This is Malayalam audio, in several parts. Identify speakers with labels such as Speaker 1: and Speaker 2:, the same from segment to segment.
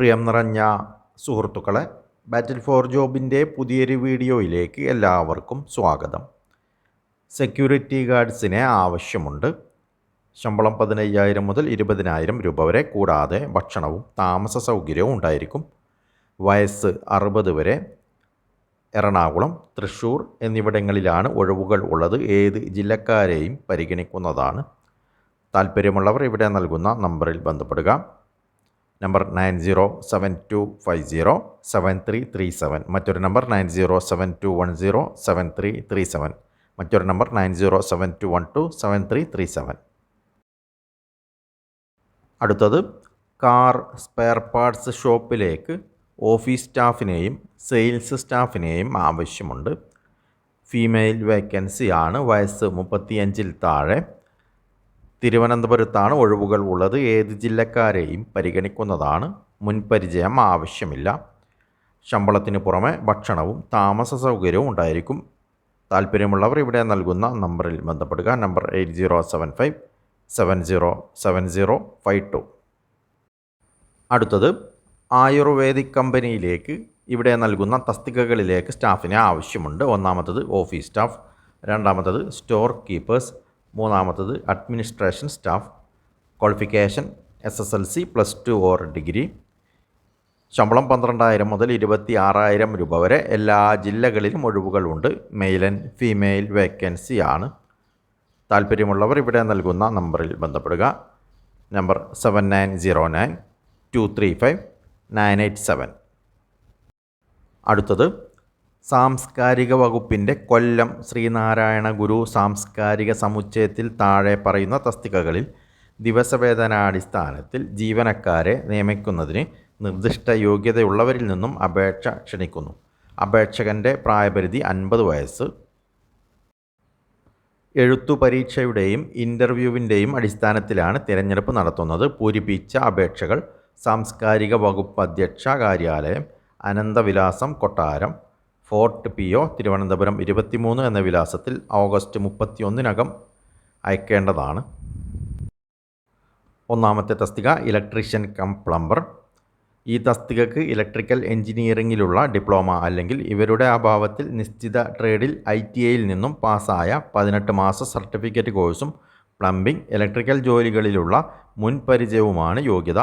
Speaker 1: പ്രിയം നിറഞ്ഞ സുഹൃത്തുക്കളെ ബാറ്റിൽ ഫോർ ജോബിന്റെ പുതിയൊരു വീഡിയോയിലേക്ക് എല്ലാവർക്കും സ്വാഗതം. സെക്യൂരിറ്റി ഗാർഡ്സിനെ ആവശ്യമുണ്ട്. ശമ്പളം പതിനയ്യായിരം മുതൽ ഇരുപതിനായിരം രൂപ വരെ കൂടാതെ ഭക്ഷണവും താമസ സൗകര്യവും ഉണ്ടായിരിക്കും. വയസ്സ് അറുപത് വരെ. എറണാകുളം തൃശ്ശൂർ എന്നിവിടങ്ങളിലാണ് ഒഴിവുകൾ ഉള്ളത്. ഏത് ജില്ലക്കാരെയും പരിഗണിക്കുന്നതാണ്. താല്പര്യമുള്ളവർ ഇവിടെ നൽകുന്ന നമ്പറിൽ ബന്ധപ്പെടുക. Number nine zero seven two five zero seven three three seven. മറ്റൊരു number nine zero seven two one zero seven three three seven. മറ്റൊരു number nine zero seven two one two seven three three seven. അടുത്തത് കാർ സ്പെയർ പാർട്സ് ഷോപ്പിലേക്ക് ഓഫീസ് സ്റ്റാഫിനെയും സെയിൽസ് സ്റ്റാഫിനെയും ആവശ്യമുണ്ട്. ഫീമെയിൽ വേക്കൻസി ആണ് വയസ്സ് മുപ്പത്തിയഞ്ചിൽ താഴെ. തിരുവനന്തപുരത്താണ് ഒഴിവുകൾ ഉള്ളത്. ഏത് ജില്ലക്കാരെയും പരിഗണിക്കുന്നതാണ്. മുൻപരിചയം ആവശ്യമില്ല. ശമ്പളത്തിന് പുറമെ ഭക്ഷണവും താമസ സൗകര്യവും ഉണ്ടായിരിക്കും. താല്പര്യമുള്ളവർ ഇവിടെ നൽകുന്ന നമ്പറിൽ ബന്ധപ്പെടുക. Number eight zero seven five seven zero seven zero five two. അടുത്തത് ആയുർവേദിക് കമ്പനിയിലേക്ക് ഇവിടെ നൽകുന്ന തസ്തികകളിലേക്ക് സ്റ്റാഫിനെ ആവശ്യമുണ്ട്. ഒന്നാമത്തത് ഓഫീസ് സ്റ്റാഫ്. രണ്ടാമത്തത് സ്റ്റോർ കീപ്പേഴ്സ്. മൂന്നാമത്തത് administration staff qualification S S L C plus two or degree ശമ്പളം പന്ത്രണ്ടായിരം മുതൽ ഇരുപത്തി ആറായിരം രൂപ വരെ എല്ലാ ജില്ലകളിലും ഒഴിവുകളുണ്ട് മെയിൽ ആൻഡ് ഫീമെയിൽ വേക്കൻസി ആണ്. താല്പര്യമുള്ളവർ ഇവിടെ നൽകുന്ന നമ്പറിൽ ബന്ധപ്പെടുക. Number seven nine zero nine two three five nine eight seven അടുത്തത് സാംസ്കാരിക വകുപ്പിന്റെ കൊല്ലം ശ്രീനാരായണ ഗുരു സാംസ്കാരിക സമുച്ചയത്തിൽ താഴെ പറയുന്ന തസ്തികകളിൽ ദിവസവേതനാടിസ്ഥാനത്തിൽ ജീവനക്കാരെ നിയമിക്കുന്നതിന് നിർദ്ദിഷ്ട യോഗ്യതയുള്ളവരിൽ നിന്നും അപേക്ഷ ക്ഷണിക്കുന്നു. അപേക്ഷകന്റെ പ്രായപരിധി അൻപത് വയസ്സ്. എഴുത്തു പരീക്ഷയുടെയും ഇന്റർവ്യൂവിന്റെയും അടിസ്ഥാനത്തിലാണ് തിരഞ്ഞെടുപ്പ് നടത്തുന്നത്. പൂരിപ്പിച്ച അപേക്ഷകൾ സാംസ്കാരിക വകുപ്പ് അധ്യക്ഷ കാര്യാലയം അനന്തവിലാസം കൊട്ടാരം ഫോർട്ട് പി ഒ തിരുവനന്തപുരം ഇരുപത്തിമൂന്ന് എന്ന വിലാസത്തിൽ ഓഗസ്റ്റ് മുപ്പത്തിയൊന്നിനകം അയക്കേണ്ടതാണ്. ഒന്നാമത്തെ തസ്തിക ഇലക്ട്രീഷ്യൻ കം പ്ലംബർ. ഈ തസ്തികക്ക് ഇലക്ട്രിക്കൽ എഞ്ചിനീയറിംഗിലുള്ള ഡിപ്ലോമ അല്ലെങ്കിൽ ഇവരുടെ അഭാവത്തിൽ നിശ്ചിത ട്രേഡിൽ ഐ ടി ഐയിൽ നിന്നും പാസ്സായ പതിനെട്ട് മാസ സർട്ടിഫിക്കറ്റ് കോഴ്സും പ്ലംബിംഗ് ഇലക്ട്രിക്കൽ ജോലികളിലുള്ള മുൻപരിചയവുമാണ് യോഗ്യത.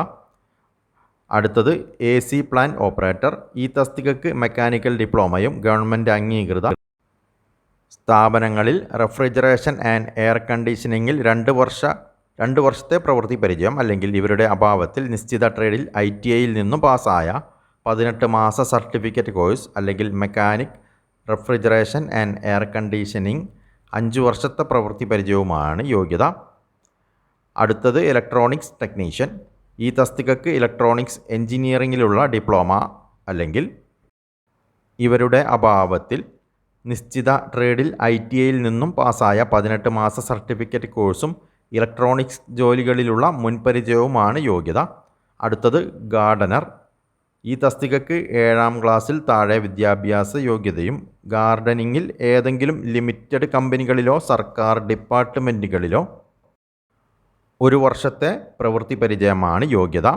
Speaker 1: അടുത്തത് എ സി പ്ലാൻ ഓപ്പറേറ്റർ. ഈ തസ്തികക്ക് മെക്കാനിക്കൽ ഡിപ്ലോമയും ഗവൺമെന്റ് അംഗീകൃത സ്ഥാപനങ്ങളിൽ റെഫ്രിജറേഷൻ ആൻഡ് എയർ കണ്ടീഷനിങ്ങിൽ രണ്ട് വർഷ രണ്ട് വർഷത്തെ പ്രവൃത്തി പരിചയം അല്ലെങ്കിൽ ഇവരുടെ അഭാവത്തിൽ നിശ്ചിത ട്രേഡിൽ ഐ ടി ഐയിൽ നിന്നും പാസ്സായ പതിനെട്ട് മാസ സർട്ടിഫിക്കറ്റ് കോഴ്സ് അല്ലെങ്കിൽ mechanic refrigeration and air conditioning അഞ്ച് വർഷത്തെ പ്രവൃത്തി പരിചയവുമാണ് യോഗ്യത. അടുത്തത് ഇലക്ട്രോണിക്സ് ടെക്നീഷ്യൻ. ഈ തസ്തികക്ക് ഇലക്ട്രോണിക്സ് എഞ്ചിനീയറിംഗിലുള്ള ഡിപ്ലോമ അല്ലെങ്കിൽ ഇവരുടെ അഭാവത്തിൽ നിശ്ചിത ട്രേഡിൽ ഐ ടി ഐയിൽ നിന്നും പാസ്സായ പതിനെട്ട് മാസ സർട്ടിഫിക്കറ്റ് കോഴ്സും ഇലക്ട്രോണിക്സ് ജോലികളിലുള്ള മുൻപരിചയവുമാണ് യോഗ്യത. അടുത്തത് ഗാർഡനർ. ഈ തസ്തികക്ക് ഏഴാം ക്ലാസ്സിൽ താഴെ വിദ്യാഭ്യാസ യോഗ്യതയും ഗാർഡനിങ്ങിൽ ഏതെങ്കിലും ലിമിറ്റഡ് കമ്പനികളിലോ സർക്കാർ ഡിപ്പാർട്ട്മെന്റുകളിലോ ഒരു വർഷത്തെ പ്രവൃത്തി പരിചയമാണ് യോഗ്യത.